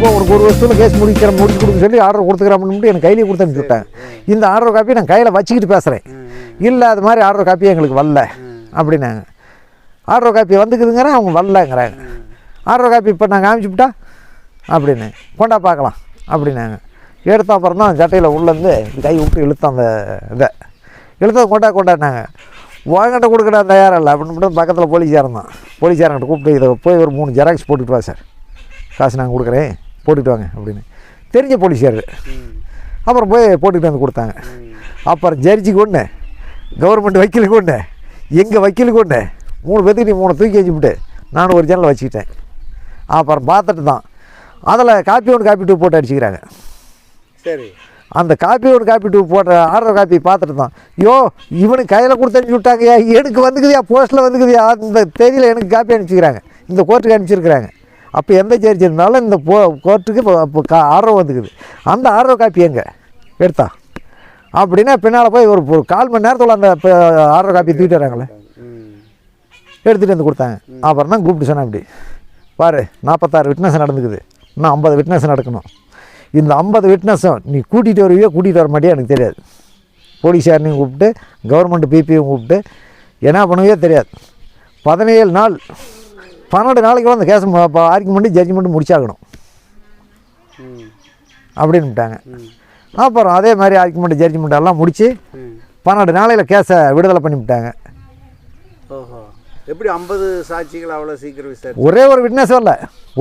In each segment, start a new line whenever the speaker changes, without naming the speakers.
இப்போ ஒரு ஒரு வருஷத்தில் கேஸ் முடிக்கிற முடிச்சு கொடுக்க சொல்லி ஆர்டர் கொடுத்துக்கிறான்னு எனக்கு கையிலே கொடுத்து அனுப்பிச்சுட்டேன் இந்த ஆர்டர் காப்பியை நான் கையில் வச்சுக்கிட்டு பேசுகிறேன் இல்லை அது மாதிரி ஆர்டர் காப்பியை எங்களுக்கு வரல அப்படின்னாங்க ஆர்டர் காப்பி வந்துக்குதுங்கிறேன் அவங்க வரலங்கிறாங்க ஆர்டர் காப்பி இப்போ நான் காமிச்சுப்பிட்டா அப்படின்னு கொண்டா பார்க்கலாம் அப்படின்னாங்க எடுத்த அப்புறம் தான் சட்டையில் உள்ளேருந்து கை விட்டு இழுத்தோம் அந்த இதை இழுத்த கொண்டா கொண்டாடினாங்க வாங்கிட்ட கொடுக்குற தயாராக இல்லை அப்படின்னு மட்டும் பக்கத்தில் போலீஸாரன் போலீஸ் போலீஸாரங்கிட்ட கூப்பிட்டு இதை போய் ஒரு மூணு ஜெராக்ஸ் போட்டுக்கிட்டு வா சார் காசு நாங்கள் கொடுக்குறேன் போட்டுக்கிட்டு வாங்க அப்படின்னு தெரிஞ்ச போலீஸார் அப்புறம் போய் போட்டுக்கிட்டு வந்து கொடுத்தாங்க அப்புறம் ஜட்ஜிக்கு கொண்டு கவர்மெண்ட் வக்கீலுக்கு கொண்டு எங்கள் வக்கீலுக்கு கொண்டு மூணு பேர்த்துக்கு நீ மூணு தூக்கி வச்சுப்பிட்டு நான் ஒரு ஜன்னல் வச்சுக்கிட்டேன் அப்புறம் பார்த்துட்டு தான் அதில் காப்பி ஒன்று காப்பி டூ போட்டு அடிச்சுக்கிறாங்க சரி அந்த காப்பி ஒன்று காப்பி டூ போட்ட ஆர்டர் காப்பி பார்த்துட்டு தான் யோ இவனுக்கு கையில் கொடுத்து அனுப்பிச்சி விட்டாங்கயா எனக்கு வந்துக்குதியா போஸ்ட்டில் வந்துக்குதியா அந்த தேதியில் எனக்கு காப்பி அனுப்பிச்சிக்கிறாங்க இந்த கோர்ட்டுக்கு அனுப்பிச்சிருக்கிறாங்க அப்போ எந்த ஜட்ஜ் இருந்தாலும் இந்த போ கோர்ட்டுக்கு இப்போ இப்போ கா ஆர்வம் வந்துக்குது அந்த ஆர்வ காப்பி எங்கே எடுத்தா அப்படின்னா பின்னால் போய் ஒரு கால் மணி நேரத்தில் அந்த இப்போ ஆர்வ காப்பி தூக்கிட்டு வராங்களே எடுத்துகிட்டு வந்து கொடுத்தாங்க அப்புறம் தான் கூப்பிட்டு சொன்னேன் அப்படி பாரு நாற்பத்தாறு விட்னஸ் நடந்துக்குது இன்னும் ஐம்பது விட்னஸ் நடக்கணும் இந்த ஐம்பது விட்னஸும் நீ கூட்டிகிட்டு வருவியோ கூட்டிகிட்டு வர மாட்டியோ எனக்கு தெரியாது போலீஸாரனையும் கூப்பிட்டு கவர்மெண்ட் பிபியும் கூப்பிட்டு என்ன பண்ணுவியோ தெரியாது பதினேழு நாள் பன்னெண்டு நாளைக்கு அந்த கேஸ் ஆர்குமெண்ட்டு ஜட்ஜ்மெண்ட்டு முடிச்சாகணும் அப்படின்ட்டாங்க அப்புறம் அதே மாதிரி ஆர்குமெண்ட் ஜட்ஜ்மெண்ட் எல்லாம் முடித்து பன்னெண்டு நாளையில் கேஸை விடுதலை பண்ணிவிட்டாங்க
எப்படி ஐம்பது சாட்சிகள் அவ்வளோ சீக்கிரம் விசாரி ஒரே
ஒரு விட்னஸ் வரல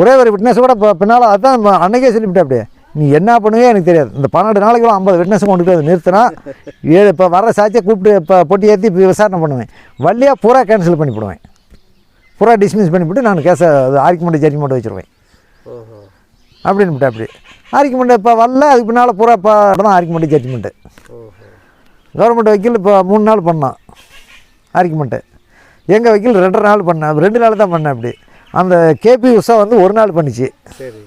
ஒரே ஒரு விட்னஸ் கூட இப்போ பின்னால் அதான் அன்னைக்கே சொல்லிவிட்டேன் அப்படியே நீ என்ன பண்ணுவே எனக்கு தெரியாது இந்த பன்னெண்டு நாளைக்குள்ள ஐம்பது விட்னஸ் கொண்டுட்டு வந்து நிறுத்தினா ஏழு இப்போ வர சாட்சியை கூப்பிட்டு இப்போ பொட்டி ஏற்றி விசாரணை பண்ணுவேன் வள்ளியாக பூரா கேன்சல் பண்ணிவிடுவேன் புறா டிஸ்மிஸ் பண்ணிவிட்டு நான் கேஸை ஜரிக்க ஜட்ஜ்மெண்ட் வச்சுருவேன் அப்படின்னு அப்படி மண்டை இப்போ வரல அதுக்கு பின்னால் புறா இப்போ தான் மண்டை ஜட்ஜ்மெண்ட்டு கவர்மெண்ட் வக்கீல் இப்போ மூணு நாள் பண்ணோம் மண்டை எங்கள் வக்கீல் ரெண்டு நாள் பண்ணேன் ரெண்டு நாள் தான் பண்ணேன் அப்படி அந்த கேபி உஷா வந்து ஒரு நாள் பண்ணிச்சு சரி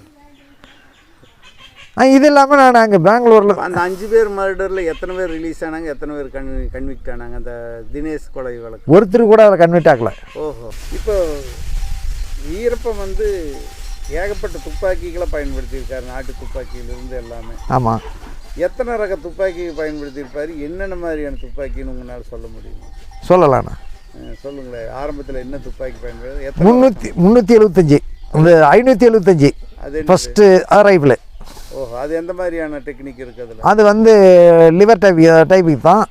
இது இல்லாமல் நான் அங்கே பெங்களூரில் அந்த
அஞ்சு பேர் மர்டரில் எத்தனை பேர் ரிலீஸ் ஆனாங்க எத்தனை பேர் கன் கன்விக்ட் ஆனாங்க அந்த தினேஷ் கொலை வழக்கு ஒருத்தர் கூட அதில் கன்விக்ட் ஆகல ஓஹோ இப்போ ஈரப்பம் வந்து ஏகப்பட்ட துப்பாக்கிகளை பயன்படுத்தியிருக்காரு நாட்டு துப்பாக்கியிலிருந்து எல்லாமே ஆமாம் எத்தனை ரக துப்பாக்கி பயன்படுத்தியிருப்பார் என்னென்ன மாதிரியான துப்பாக்கின்னு உங்களால் சொல்ல முடியுமா சொல்லலாண்ணா சொல்லுங்களேன் ஆரம்பத்தில் என்ன துப்பாக்கி பயன்படுத்தி
முந்நூற்றி முந்நூற்றி எழுபத்தஞ்சி இந்த ஐநூற்றி எழுபத்தஞ்சி ஃபஸ்ட்டு ரைஃபிள்
அது எந்த மாதிரியான டெக்னிக் இருக்குது
அது வந்து லிவர் டைப் டைப்பிங் தான்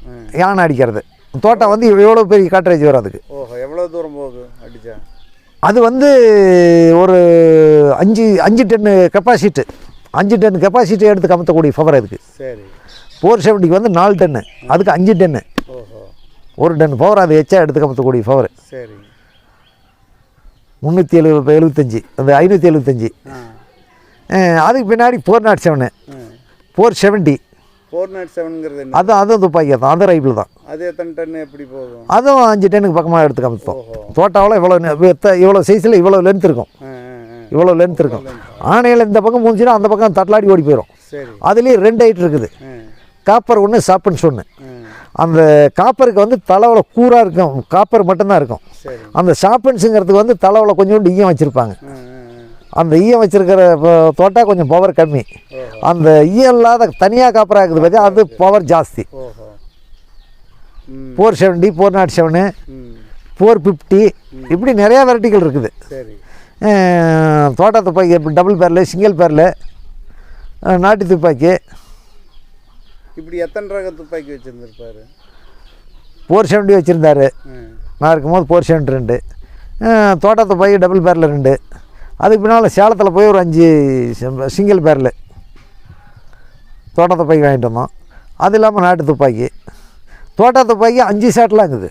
யானை அடிக்கிறது தோட்டம் வந்து எவ்வளோ பெரிய காட்ரேஜ் வரும் அதுக்கு
ஓஹோ எவ்வளோ தூரம் போகுது அடிச்சா
அது வந்து ஒரு அஞ்சு அஞ்சு டென்னு கெப்பாசிட்டு அஞ்சு டென் கெப்பாசிட்டி எடுத்து கமத்தக்கூடிய ஃபவர் அதுக்கு சரி ஃபோர் செவன்ட்டிக்கு வந்து நாலு டென்னு அதுக்கு அஞ்சு டென்னு ஒரு டென் ஃபவர் அது எச்சா எடுத்து கமத்தக்கூடிய ஃபவர் சரி முந்நூற்றி எழுபது எழுபத்தஞ்சி அந்த ஐநூற்றி எழுபத்தஞ்சி அதுக்கு பின்னாடி four nought seven four seventy
four nought செவனுங்கிறது அதுவும்
அதுவும் துப்பாக்கி தான் அதுவும் ரைபிள் தான்
அது எத்தனை டன் எப்படி போகும்
அதுவும் அஞ்சு டன்னுக்கு பக்கமாக எடுத்து காமிப்போம் தோட்டாவில் இவ்வளோ இவ்வளோ சைஸில் இவ்வளோ லென்த் இருக்கும் இவ்வளோ லென்த் இருக்கும் ஆணையில் இந்த பக்கம் முடிஞ்சுன்னா அந்த பக்கம் தட்டலாடி ஓடி போயிடும் அதுலேயும் ரெண்டு ஐட்டு இருக்குது காப்பர் ஒன்று சாப்பன்ஸ் ஒன்று அந்த காப்பருக்கு வந்து தலைவில் கூறாக இருக்கும் காப்பர் மட்டும்தான் இருக்கும் அந்த சாப்பன்ஸுங்கிறதுக்கு வந்து தலைவில் கொஞ்சோண்டு ஈயம் வச்சுருப்பாங்க அந்த ஈயம் வச்சுருக்கிற தோட்டா கொஞ்சம் பவர் கம்மி அந்த ஈயம் இல்லாத தனியாக காப்பராக இருக்குது பார்த்தியா அது பவர் ஜாஸ்தி four seventy four nought seven four fifty இப்படி நிறையா வெரைட்டிகள் இருக்குது தோட்டா துப்பாக்கி டபுள் பேரில் சிங்கிள் பேரில் நாட்டு துப்பாக்கி
இப்படி எத்தனை ரக துப்பாக்கி வச்சுருந்துருப்பார்
ஃபோர் செவன்டி வச்சுருந்தாரு நான் இருக்கும்போது ஃபோர் செவன்டி ரெண்டு தோட்டா துப்பாக்கி டபுள் பேரில் ரெண்டு அதுக்கு பின்னால் சேலத்தில் போய் ஒரு அஞ்சு சிங்கிள் பேரில் தோட்ட துப்பாக்கி வாங்கிட்டு வந்தோம் அது இல்லாமல் நாட்டு துப்பாக்கி தோட்ட துப்பாக்கி அஞ்சு ஷாட்லாம் இருக்குது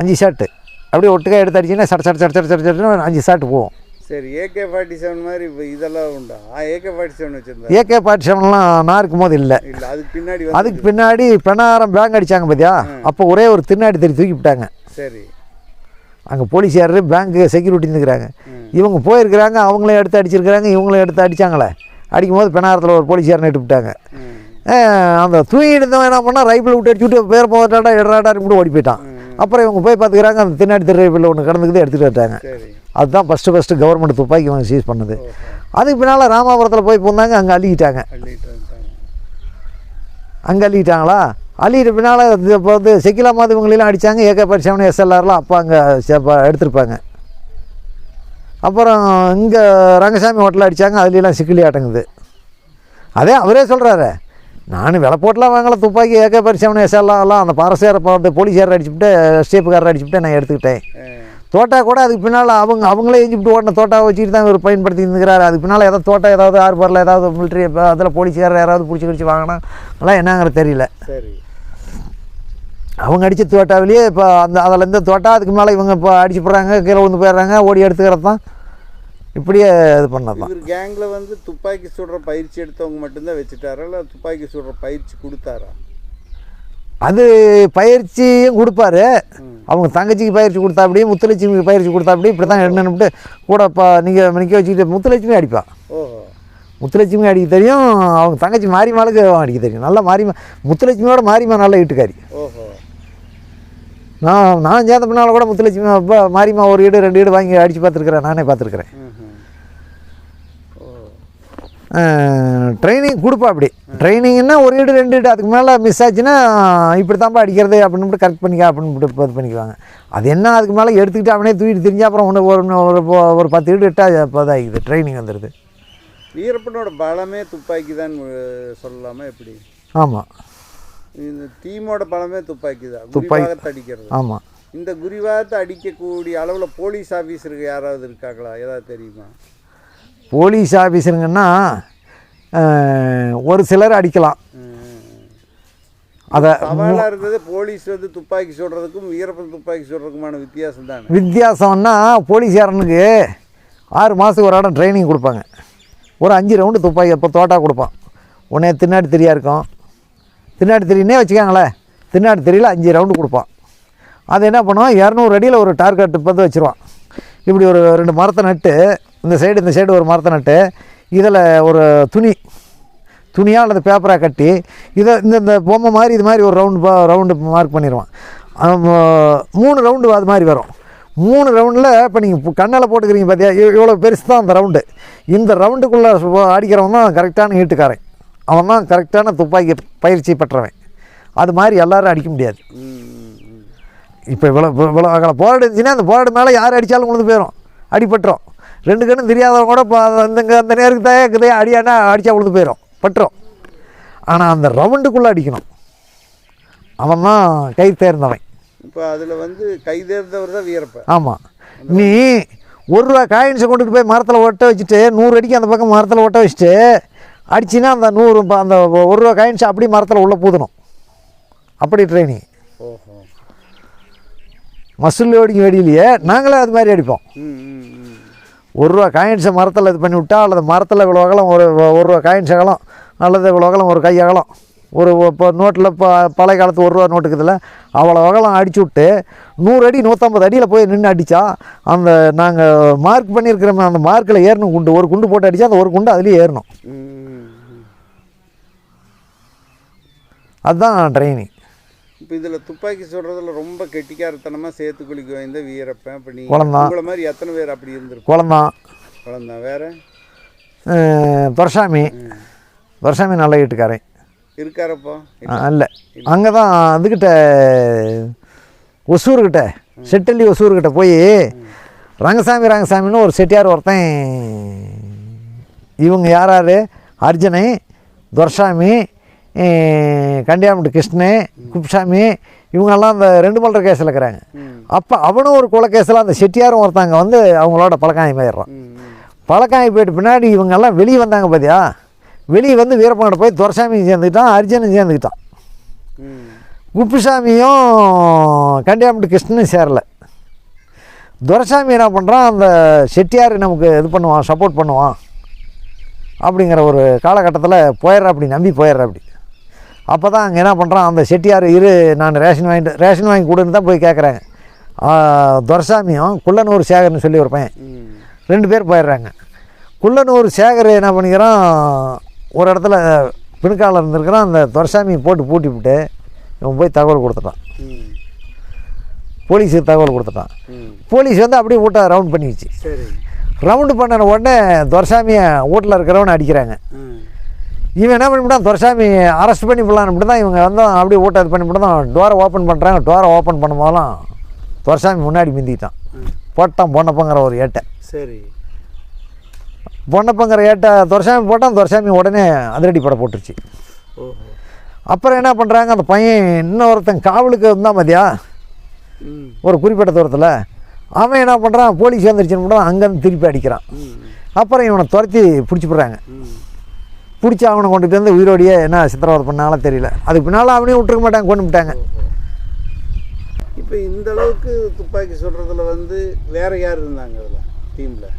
அஞ்சு ஷாட்டு அப்படியே ஒட்டுக்காக எடுத்து அடிச்சுன்னா சட சட சட சட சட அஞ்சு ஷாட்டு போவோம்
சரி ஏகே ஃபார்ட்டி செவன் மாதிரி இப்போ இதெல்லாம் உண்டா ஏகே ஃபார்ட்டி செவன் வச்சுருந்தா ஏகே
ஃபார்ட்டி செவன்லாம் நான் இருக்கும்போது இல்லை இல்லை அதுக்கு பின்னாடி அதுக்கு பின்னாடி பெண்ணாரம் பேங்க் அடித்தாங்க பார்த்தியா அப்போ ஒரே ஒரு திருநாடி தெரிவி தூக்கி விட்டாங்க சரி அங்கே போலீஸார் பேங்க்கு செக்யூரிட்டி இருக்கிறாங்க இவங்க போயிருக்கிறாங்க அவங்களே எடுத்து அடிச்சிருக்கிறாங்க இவங்களும் எடுத்து அடித்தாங்களே அடிக்கும் போது பெனாரத்தில் ஒரு போலீஸ்காரனை விட்டாங்க அந்த தூங்கிட்டு இருந்தவன் என்ன பண்ணால் ரைஃபிள் விட்டு அடிச்சுட்டு பேர் போகிறாடா எடுறாடா கூட ஓடி போயிட்டான் அப்புறம் இவங்க போய் பார்த்துக்கிறாங்க அந்த திரு ரைஃபிள் ஒன்று கடந்துக்கிட்டு எடுத்துகிட்டு வட்டாங்க அதுதான் ஃபஸ்ட்டு ஃபஸ்ட்டு கவர்மெண்ட் துப்பாக்கி வாங்கி சீஸ் பண்ணுது அதுக்கு பின்னால் ராமாபுரத்தில் போய் போனாங்க அங்கே அள்ளிக்கிட்டாங்க அங்கே அள்ளிக்கிட்டாங்களா அழியிற பின்னால் இப்போ வந்து செக்கிலா மாது அடித்தாங்க ஏகே பரிசாமன் எஸ்எல்ஆர்லாம் அப்போ அங்கே எடுத்திருப்பாங்க அப்புறம் இங்கே ரங்கசாமி ஹோட்டலில் அடித்தாங்க அதுலலாம் சிக்கிலி ஆட்டங்குது அதே அவரே சொல்கிறாரு நானும் வில போட்டெலாம் வாங்கல துப்பாக்கி ஏகே பரிசாமன் எஸ்எல்லாம் எல்லாம் அந்த பாரசேர வந்து போலீஸாரர் அடிச்சுட்டு ஸ்டேப்புக்காரர் அடிச்சுட்டு நான் எடுத்துக்கிட்டேன் தோட்டா கூட அதுக்கு பின்னால் அவங்க அவங்களே எஞ்சிப்பிட்டு ஓட்டின தோட்டாவை வச்சுட்டு தான் இவர் பயன்படுத்திருக்கிறாரு அதுக்கு பின்னால் ஏதாவது தோட்டம் ஏதாவது பரில் ஏதாவது மிலிட்ரி அதில் போலீஸ்காரர் யாராவது பிடிச்சி பிடிச்சி வாங்கினா அதெல்லாம் என்னங்கிற தெரியல சரி அவங்க அடித்த தோட்டாவிலேயே இப்போ அந்த அதில் இந்த தோட்டா அதுக்கு மேலே இவங்க இப்போ அடிச்சு போடுறாங்க கீழே விழுந்து போயிடுறாங்க ஓடி எடுத்துக்கிறது தான் இப்படியே இது பண்ணது ஒரு
கேங்கில் வந்து துப்பாக்கி சுடுற பயிற்சி எடுத்தவங்க மட்டும்தான் வச்சுட்டாரா இல்லை துப்பாக்கி சுடுற பயிற்சி கொடுத்தாரா
அது பயிற்சியும் கொடுப்பாரு அவங்க தங்கச்சிக்கு பயிற்சி கொடுத்தா அப்படி முத்துலட்சுமிக்கு பயிற்சி கொடுத்தா அப்படி இப்படி தான் என்னென்னு கூட இப்போ நீங்கள் நிற்க வச்சுக்கிட்டு முத்துலட்சுமி அடிப்பான் முத்துலட்சுமி அடிக்க தெரியும் அவங்க தங்கச்சி மாரிமாளுக்கு அடிக்க தெரியும் நல்லா மாரிமா முத்துலட்சுமியோட மாரிமா நல்லா வீட்டுக்காரி ஓஹோ நான் நான் சேர்ந்த பின்னால் கூட முத்துலட்சுமி அப்பா மாரியம்மா ஒரு ஈடு ரெண்டு ஈடு வாங்கி அடித்து பார்த்துருக்குறேன் நானே பார்த்துருக்குறேன் ட்ரைனிங் கொடுப்பா அப்படி ட்ரைனிங்னா ஒரு ஈடு ரெண்டு ஈடு அதுக்கு மேலே மிஸ் ஆச்சுன்னா இப்படி தான்ப்பா அடிக்கிறது அப்படின்னு கரெக்ட் பண்ணிக்க அப்படின்னு இது பண்ணிக்குவாங்க அது என்ன அதுக்கு மேலே எடுத்துக்கிட்டு அவனே தூக்கிட்டு தெரிஞ்சு அப்புறம் ஒன்று ஒரு ஒரு பத்து ஈடு இட்டா இதாகிக்குது ட்ரைனிங் வந்துடுது
வீரப்பனோட பலமே துப்பாக்கி தான் சொல்லாமல் எப்படி ஆமாம் இந்த டீமோட பலமே துப்பாக்கி தான் துப்பாக்கி அடிக்கிறது ஆமாம் இந்த குருவாகத்தை அடிக்கக்கூடிய அளவில் போலீஸ் ஆஃபீஸருக்கு யாராவது இருக்காங்களா ஏதாவது தெரியுமா
போலீஸ் ஆஃபீஸருங்கன்னா ஒரு சிலர் அடிக்கலாம் அதை சவாலாக
இருந்தது போலீஸ் வந்து துப்பாக்கி சுடுறதுக்கும் வீரப்பன் துப்பாக்கி சுடுறதுக்குமான வித்தியாசம் தான்
வித்தியாசம்னா போலீஸ்காரனுக்கு ஆறு மாதத்துக்கு ஒரு இடம் ட்ரைனிங் கொடுப்பாங்க ஒரு அஞ்சு ரவுண்டு துப்பாக்கி இப்போ தோட்டா கொடுப்பான் உடனே தின்னாடி தெரியா இருக்கும் திருநாட்டு திரின்னே வச்சுக்காங்களேன் திருநாட்டு தெரியல அஞ்சு ரவுண்டு கொடுப்பான் அது என்ன பண்ணுவோம் இரநூறு அடியில் ஒரு டார்கெட் பந்து வச்சுருவான் இப்படி ஒரு ரெண்டு மரத்தை நட்டு இந்த சைடு இந்த சைடு ஒரு மரத்தை நட்டு இதில் ஒரு துணி துணியாக அல்லது பேப்பராக கட்டி இதை இந்த இந்த பொம்மை மாதிரி இது மாதிரி ஒரு ரவுண்டு ரவுண்டு மார்க் பண்ணிடுவான் மூணு ரவுண்டு அது மாதிரி வரும் மூணு ரவுண்டில் இப்போ நீங்கள் கண்ணால் போட்டுக்கிறீங்க பார்த்தியா இவ்வளோ பெருசு தான் அந்த ரவுண்டு இந்த ரவுண்டுக்குள்ளே அடிக்கிறவங்க தான் கரெக்டான ஹீட்டுக்காரன் அவன் தான் கரெக்டான துப்பாக்கி பயிற்சி பெற்றவன் அது மாதிரி எல்லோரும் அடிக்க முடியாது இப்போ இவ்வளோ இவ்வளோ அங்கே போராடுச்சுன்னா இருந்துச்சுன்னா அந்த போராடு மேலே யார் அடித்தாலும் உழுந்து போயிடும் அடிபட்டுரும் ரெண்டு கண்ணும் தெரியாதவங்க கூட இப்போ அந்த அந்த நேருக்கு தயக்குதே அடியானா அடித்தா உழுந்து போயிடும் பட்டுரும் ஆனால் அந்த ரவுண்டுக்குள்ளே அடிக்கணும் அவன் தான் கை தேர்ந்தவன்
இப்போ அதில் வந்து கை தேர்ந்தவர் தான் வீரப்ப
ஆமாம் நீ ஒரு ரூபா காயின்ஸை கொண்டுட்டு போய் மரத்தில் ஒட்ட வச்சுட்டு நூறு அடிக்கு அந்த பக்கம் மரத்தில் ஒட்ட வச்சுட்டு அடிச்சுன்னா அந்த நூறு அந்த ஒரு ரூபா காயின்ஸ் அப்படி மரத்தில் உள்ளே பூதணும் அப்படி ட்ரைனிங் மசுல் அடிக்கும் வெடியிலேயே நாங்களே அது மாதிரி அடிப்போம் ஒரு ரூபா காயின்ஸை மரத்தில் இது பண்ணி விட்டா அல்லது மரத்தில் இவ்வளோ அகலம் ஒரு ஒரு ரூபா காயின்ஸ் அகலம் அல்லது இவ்வளோ அகலம் ஒரு கை அகலம் ஒரு இப்போ நோட்டில் இப்போ பழைய காலத்து ஒரு ரூபா இதில் அவ்வளோ அகலம் அடிச்சு விட்டு நூறு அடி நூற்றம்பது அடியில் போய் நின்று அடித்தா அந்த நாங்கள் மார்க் பண்ணியிருக்கிறோம் அந்த மார்க்கில் ஏறணும் குண்டு ஒரு குண்டு போட்டு அடித்தா அந்த ஒரு குண்டு அதுலேயே ஏறணும் அதுதான் ட்ரைனிங்
இப்போ இதில் துப்பாக்கி சொல்கிறதுல ரொம்ப கெட்டிக்காரத்தனமாக சேர்த்து குளிக்க வாய்ந்த வீரப்பேன் இப்போ நீ குழந்தான் உங்களை மாதிரி எத்தனை பேர் அப்படி இருந்துருக்கு குழந்தான் குழந்தான் வேறு
துரசாமி துரசாமி நல்ல வீட்டுக்காரன் இருக்காரப்போ இல்லை அங்கே தான் அதுக்கிட்ட ஒசூர்கிட்ட செட்டல்லி ஒசூர்கிட்ட போய் ரங்கசாமி ரங்கசாமின்னு ஒரு செட்டியார் ஒருத்தன் இவங்க யார் யார் அர்ஜுனை துரசாமி கண்டியாமட்டு கிருஷ்ணன் குப்சாமி இவங்கெல்லாம் அந்த ரெண்டு மல்ற கேஸில் இருக்கிறாங்க அப்போ அவனும் ஒரு குலக்கேஸில் அந்த செட்டியாரும் ஒருத்தாங்க வந்து அவங்களோட பழக்காயம் போயிடுறான் பழக்காயம் போயிட்டு பின்னாடி இவங்கெல்லாம் வெளியே வந்தாங்க பார்த்தியா வெளியே வந்து வீரப்பனோட போய் துரசாமி சேர்ந்துக்கிட்டான் அர்ஜுனன் சேர்ந்துக்கிட்டான் குப்புசாமியும் கண்டியாமட்டு கிருஷ்ணனும் சேரலை துரசாமி என்ன பண்ணுறான் அந்த செட்டியார் நமக்கு இது பண்ணுவான் சப்போர்ட் பண்ணுவான் அப்படிங்கிற ஒரு காலகட்டத்தில் போயிடுற அப்படி நம்பி போயிடுற அப்படி அப்போ தான் அங்கே என்ன பண்ணுறான் அந்த செட்டியார் இரு நான் ரேஷன் வாங்கிட்டு ரேஷன் வாங்கி கொடுன்னு தான் போய் கேட்குறேன் துரசாமியும் குள்ளனூர் சேகர்னு சொல்லி வைப்பேன் ரெண்டு பேர் போயிடுறாங்க குள்ளனூர் சேகர் என்ன பண்ணிக்கிறான் ஒரு இடத்துல பின்காலம் இருந்துருக்குறான் அந்த துரசாமியை போட்டு பூட்டி விட்டு இவன் போய் தகவல் கொடுத்துட்டான் போலீஸுக்கு தகவல் கொடுத்துட்டான் போலீஸ் வந்து அப்படியே வீட்டை ரவுண்ட் பண்ணிடுச்சு ரவுண்டு பண்ணின உடனே துரசாமியை வீட்டில் இருக்கிறவனை அடிக்கிறாங்க இவன் என்ன பண்ணிவிட்டான் துரசாமி அரெஸ்ட் பண்ணி விடலான்னு அப்படி தான் இவங்க வந்து அப்படியே ஓட்ட இது பண்ணி தான் டோரை ஓப்பன் பண்ணுறாங்க டோரை ஓப்பன் பண்ணும்போதெல்லாம் துரசாமி முன்னாடி மிந்திக்கிட்டான் போட்டான் பொண்ணப்பங்கிற ஒரு ஏட்டை சரி பொண்ணப்பங்கிற ஏட்டை துரசாமி போட்டான் துரசாமி உடனே அதிரடி படம் போட்டுருச்சு அப்புறம் என்ன பண்ணுறாங்க அந்த பையன் இன்னொருத்தன் காவலுக்கு இருந்தால் மதியா ஒரு குறிப்பிட்ட தூரத்தில் அவன் என்ன பண்ணுறான் போலீஸ் வந்துருச்சுன்னு அங்கேருந்து திருப்பி அடிக்கிறான் அப்புறம் இவனை துரத்தி பிடிச்சி போடுறாங்க பிடிச்சி அவனை கொண்டுட்டு வந்து உயிரோடையே என்ன சித்திரவதை பண்ணாலும் தெரியல அதுக்கு பின்னால் அவனே விட்டுருக்க மாட்டாங்க கொண்டு விட்டாங்க
இப்போ இந்த அளவுக்கு துப்பாக்கி சொல்கிறதுல வந்து வேற யார் இருந்தாங்க அதில் டீமில்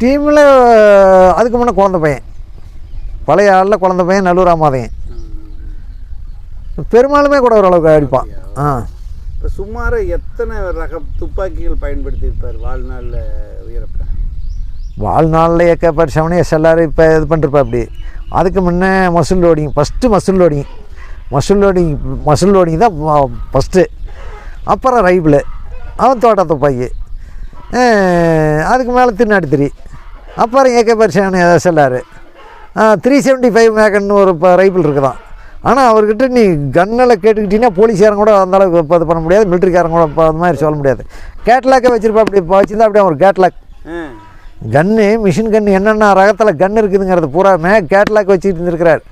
டீமில் அதுக்கு முன்னே குழந்த பையன் பழைய ஆளில் குழந்த பையன் நல்லூர் ஆமாதையன் பெரும்பாலுமே கூட ஓரளவுக்கு அடிப்பான் ஆ
இப்போ சுமாராக எத்தனை ரக துப்பாக்கிகள் பயன்படுத்தியிருப்பார் வாழ்நாளில் வீரப்பன்
வாழ்நாளில் ஏக்கப்படுத்தவனே எஸ்எல்ஆர் இப்போ இது பண்ணிருப்பா அப்படி அதுக்கு முன்னே muzzle loading first muzzle loading muzzle loading muzzle loading தான் ஃபஸ்ட்டு அப்புறம் ரைபிள் அவன் தோட்டத்தை பைய அதுக்கு மேலே திருநாட்டு திரி அப்புறம் ஏகே பரிசான SLR three seventy five magnum ஒரு இப்போ ரைபிள் இருக்குதான் ஆனால் அவர்கிட்ட நீ கன்னில் கேட்டுக்கிட்டீங்கன்னா போலீஸ்காரங்க கூட அந்த அளவுக்கு இப்போ இது பண்ண முடியாது மிலிட்ரிக்காரங்க கூட இப்போ அந்த மாதிரி சொல்ல முடியாது கேட்லாக்கே வச்சுருப்பா அப்படி வச்சுருந்தா அப்படியே ஒரு கேட்லாக் கன்னு மிஷின் கன்று என்னென்ன ரகத்தில் கன் இருக்குதுங்கிறது பூராமே கேட்லாக் வச்சுட்டு இருந்துருக்கிறார்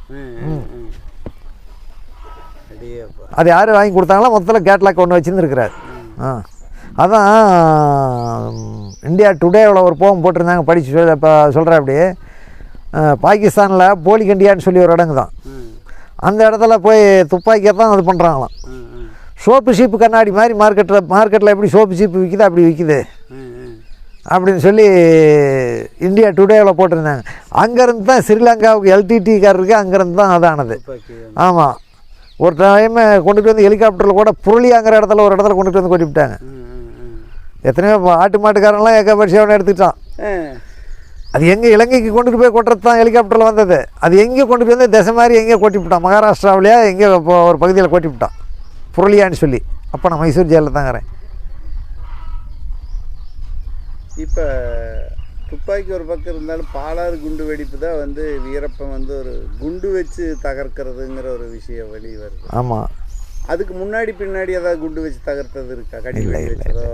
அது யார் வாங்கி கொடுத்தாங்களோ மொத்தத்தில் கேட்லாக் ஒன்று வச்சுருந்துருக்கிறார் ஆ அதான் இந்தியா டுடேவில் ஒரு போகும் போட்டிருந்தாங்க படித்து சொல் இப்போ சொல்கிறேன் அப்படி பாகிஸ்தானில் போலி கண்டியான்னு சொல்லி ஒரு இடங்கு தான் அந்த இடத்துல போய் துப்பாக்கியை தான் அது பண்ணுறாங்களாம் சோப்பு சீப்பு கண்ணாடி மாதிரி மார்க்கெட்டில் மார்க்கெட்டில் எப்படி சோப்பு சீப்பு விற்கிது அப்படி விற்கிது அப்படின்னு சொல்லி இந்தியா டுடேவில் போட்டிருந்தாங்க அங்கேருந்து தான் ஸ்ரீலங்காவுக்கு இருக்குது அங்கேருந்து தான் அதானது ஆமாம் ஒரு டைம் கொண்டுட்டு வந்து ஹெலிகாப்டரில் கூட புருளியாங்கிற இடத்துல ஒரு இடத்துல கொண்டுட்டு வந்து கொட்டிவிட்டாங்க எத்தனையோ ஆட்டு மாட்டுக்காரன்லாம் ஏகபட்சியாவனை எடுத்துக்கிட்டான் அது எங்கே இலங்கைக்கு கொண்டுட்டு போய் கொட்டுறது தான் ஹெலிகாப்டரில் வந்தது அது எங்கே கொண்டுட்டு வந்து தசை மாதிரி எங்கேயோ கொட்டி விட்டான் மகாராஷ்டிராவிலேயே எங்கேயோ ஒரு பகுதியில் கொட்டிவிட்டான் புருளியான்னு சொல்லி அப்போ நான் மைசூர் ஜெயிலில் தாங்கிறேன்
இப்போ துப்பாக்கி ஒரு பக்கம் இருந்தாலும் பாலாறு குண்டு வெடிப்பு தான் வந்து வீரப்பன் வந்து ஒரு குண்டு வச்சு தகர்க்கிறதுங்கிற ஒரு விஷயம் வழி வருது ஆமாம் அதுக்கு முன்னாடி பின்னாடி ஏதாவது குண்டு வச்சு தகர்த்தது இருக்கா கடிதோ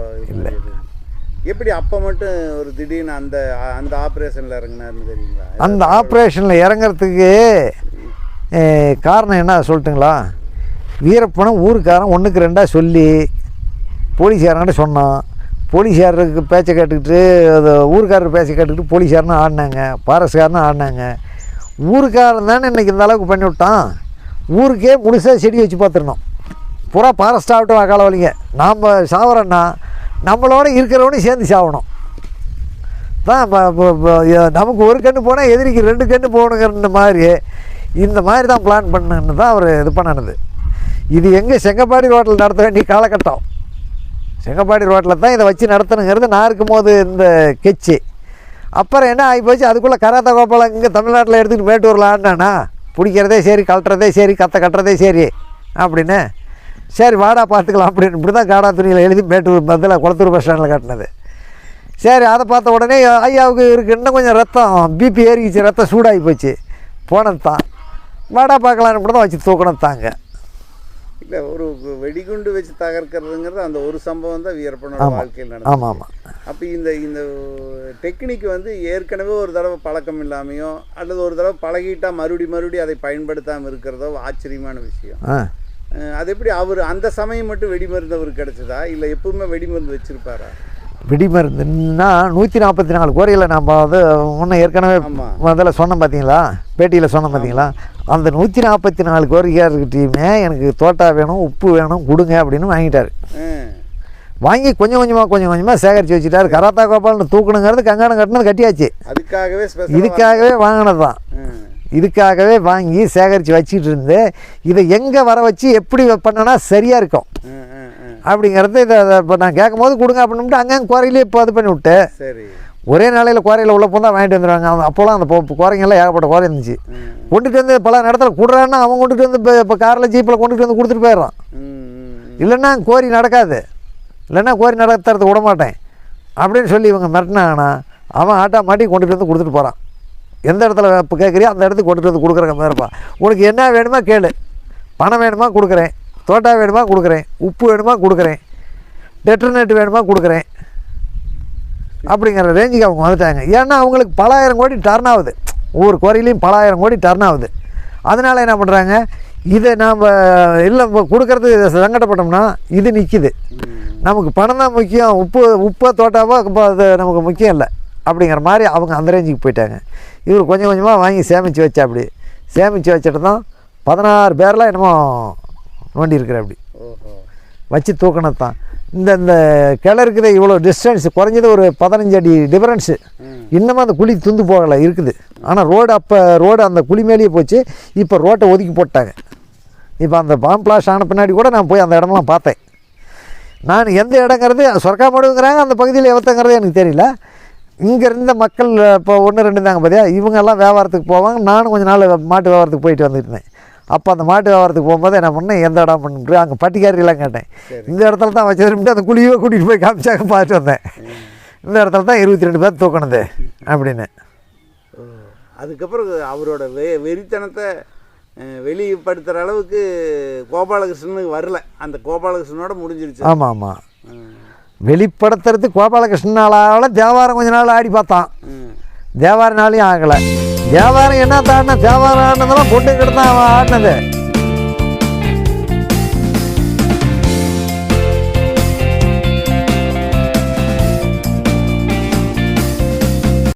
எப்படி அப்போ மட்டும் ஒரு திடீர்னு அந்த அந்த ஆப்ரேஷனில் இறங்கினார்னு தெரியுங்களா
அந்த ஆப்ரேஷனில் இறங்கிறதுக்கு காரணம் என்ன சொல்லட்டுங்களா வீரப்பனும் ஊருக்காரன் ஒன்றுக்கு ரெண்டாக சொல்லி போலீஸ்காரங்கிட்ட சொன்னான் போலீஸ்காரருக்கு பேச்சை கேட்டுக்கிட்டு அது ஊருக்காரர் பேச்சை கேட்டுக்கிட்டு போலீஸார்னு ஆடினாங்க பாரஸ்காரனும் ஆடினாங்க ஊருக்காரன் தானே இன்றைக்கி இந்த அளவுக்கு பண்ணி விட்டான் ஊருக்கே முழுசாக செடி வச்சு பார்த்துருந்தோம் பூரா பாரஸ்ட் ஆகட்டும் அக்கால நாம் சாவறோன்னா நம்மளோட இருக்கிறவனும் சேர்ந்து சாவணும் தான் நமக்கு ஒரு கன்று போனால் எதிரிக்கு ரெண்டு கன்று போகணுங்கிற மாதிரி இந்த மாதிரி தான் பிளான் பண்ணுன்னு தான் அவர் இது பண்ணினது இது எங்கே செங்கப்பாடி ஹோட்டல் நடத்த வேண்டிய காலகட்டம் செங்கப்பாடி ரோட்டில் தான் இதை வச்சு நடத்தணுங்கிறது நான் இருக்கும்போது இந்த கெச்சு அப்புறம் என்ன ஆகி போச்சு அதுக்குள்ளே கராத்த கோபாலம் இங்கே தமிழ்நாட்டில் எடுத்துகிட்டு போயிட்டு ஆடினானா பிடிக்கிறதே சரி கலட்டுறதே சரி கத்த கட்டுறதே சரி அப்படின்னு சரி வாடா பார்த்துக்கலாம் அப்படின்னு இப்படி தான் காடா துணியில் எழுதி மேட்டூர் பந்தில் குளத்தூர் பஸ் ஸ்டாண்டில் கட்டினது சரி அதை பார்த்த உடனே ஐயாவுக்கு இருக்கு இன்னும் கொஞ்சம் ரத்தம் பிபி ஏறிக்கிச்சு ரத்தம் சூடாகி போச்சு போனது தான் வாடா பார்க்கலான்னு கூட தான் வச்சு தூக்கணும் தாங்க
இல்ல ஒரு வெடிகுண்டு வச்சு தகர்க்கிறதுங்கிறது அந்த ஒரு சம்பவம் தான் வீரப்பனோட வாழ்க்கையில் நடந்தது அப்ப இந்த இந்த டெக்னிக் வந்து ஏற்கனவே ஒரு தடவை பழக்கம் இல்லாமையோ அல்லது ஒரு தடவை பழகிட்டா மறுபடி மறுபடி அதை பயன்படுத்தாமல் இருக்கிறதோ ஆச்சரியமான விஷயம் அது எப்படி அவர் அந்த சமயம் மட்டும் வெடிமருந்து அவர் கிடைச்சதா இல்லை எப்பவுமே வெடிமருந்து வச்சிருப்பாரா
வெடி நூற்றி நாற்பத்தி நாலு கோரியில் நம்ம வந்து ஒன்று ஏற்கனவே முதல்ல சொன்னோம் பார்த்தீங்களா பேட்டியில் சொன்னோம் பார்த்தீங்களா அந்த நூற்றி நாற்பத்தி நாலு கோரிக்கையாக இருக்கிட்டையுமே எனக்கு தோட்டா வேணும் உப்பு வேணும் கொடுங்க அப்படின்னு வாங்கிட்டார் வாங்கி கொஞ்சம் கொஞ்சமாக கொஞ்சம் கொஞ்சமாக சேகரித்து வச்சுட்டார் கராத்தா கோபால்னு தூக்கணுங்கிறது கங்கானம் கட்டினது கட்டியாச்சு
அதுக்காகவே இதுக்காகவே வாங்கினது
தான் இதுக்காகவே வாங்கி சேகரித்து வச்சுட்டு இருந்து இதை எங்கே வர வச்சு எப்படி பண்ணனா சரியாக இருக்கும் அப்படிங்கிறது இதை இப்போ நான் கேட்கும் போது கொடுங்க அப்படின்ட்டு அங்கே குறையிலே இப்போ அது பண்ணி விட்டு சரி ஒரே நாளையில் குறையில் உள்ள போந்தான் வாங்கிட்டு வந்துடுவாங்க அவன் அப்போலாம் அந்த குறைங்கெல்லாம் ஏகப்பட்ட குறை இருந்துச்சு கொண்டுட்டு வந்து பல இடத்துல கொடுறான்னா அவன் கொண்டுட்டு வந்து இப்போ காரில் ஜீப்பில் கொண்டுட்டு வந்து கொடுத்துட்டு போயிடுறான் இல்லைன்னா கோரி நடக்காது இல்லைன்னா கோரி நடத்துறது விட மாட்டேன் அப்படின்னு சொல்லி இவங்க மிரட்டினாங்கன்னா அவன் ஆட்டா மாட்டி கொண்டுட்டு வந்து கொடுத்துட்டு போகிறான் எந்த இடத்துல இப்போ கேட்குறியோ அந்த இடத்துக்கு கொண்டுட்டு வந்து கொடுக்குற மாதிரி இருப்பான் உனக்கு என்ன வேணுமோ கேளு பணம் வேணுமா கொடுக்குறேன் தோட்டா வேணுமா கொடுக்குறேன் உப்பு வேணுமா கொடுக்குறேன் டெட்டர்னெட் வேணுமா கொடுக்குறேன் அப்படிங்கிற ரேஞ்சுக்கு அவங்க வந்துட்டாங்க ஏன்னா அவங்களுக்கு பலாயிரம் கோடி டர்ன் ஆகுது ஒவ்வொரு குறையிலையும் பலாயிரம் கோடி டர்ன் ஆகுது அதனால் என்ன பண்ணுறாங்க இதை நாம் இல்லை கொடுக்கறது சங்கடப்பட்டோம்னா இது நிற்கிது நமக்கு பணம் தான் முக்கியம் உப்பு உப்போ தோட்டாவோ அது நமக்கு முக்கியம் இல்லை அப்படிங்கிற மாதிரி அவங்க அந்த ரேஞ்சுக்கு போயிட்டாங்க இவர் கொஞ்சம் கொஞ்சமாக வாங்கி சேமித்து வச்சா அப்படி சேமித்து வச்சுட்டு தான் பதினாறு பேரெலாம் என்னமோ நோண்டி இருக்கிற அப்படி வச்சு தூக்கினது தான் இந்த இந்த கிளறுக்குதே இவ்வளோ டிஸ்டன்ஸ் குறைஞ்சது ஒரு பதினஞ்சு அடி டிஃபரன்ஸு இன்னமும் அந்த குழி துந்து போகலை இருக்குது ஆனால் ரோடு அப்போ ரோடு அந்த குழி மேலேயே போச்சு இப்போ ரோட்டை ஒதுக்கி போட்டாங்க இப்போ அந்த பாம் பிளாஷ் ஆன பின்னாடி கூட நான் போய் அந்த இடமெல்லாம் பார்த்தேன் நான் எந்த இடங்கிறது சொர்க்கா மாடுங்கிறாங்க அந்த பகுதியில் எவத்தங்கிறது எனக்கு தெரியல இங்கே இருந்த மக்கள் இப்போ ஒன்று ரெண்டு தாங்க பார்த்தியா இவங்கெல்லாம் வியாபாரத்துக்கு போவாங்க நானும் கொஞ்சம் நாள் மாட்டு வியாபாரத்துக்கு போயிட்டு வந்துட்டு அப்போ அந்த மாட்டு வியாபாரத்துக்கு போகும்போது என்ன பண்ணேன் எந்த இடம் பண்ணிட்டு அங்கே பட்டிக்காரிலாம் கேட்டேன் இந்த இடத்துல தான் வச்சதுட்டு அந்த குழியை கூட்டிகிட்டு போய் காமிச்சாங்க பார்த்துட்டு வந்தேன் இந்த இடத்துல தான் இருபத்தி ரெண்டு பேர் தூக்கினது அப்படின்னு
அதுக்கப்புறம் அவரோட வெ வெறித்தனத்தை வெளிப்படுத்துகிற அளவுக்கு கோபாலகிருஷ்ணனுக்கு வரல அந்த கோபாலகிருஷ்ணனோட முடிஞ்சிருச்சு ஆமாம் ஆமாம்
வெளிப்படுத்துறது கோபாலகிருஷ்ணனால தேவாரம் கொஞ்ச நாள் ஆடி பார்த்தான் தேவாரனாலையும் ஆகலை தேவாரம் என்ன தாடினா தேவாரம் ஆடினதெல்லாம் கிட்ட தான் அவன் ஆடினது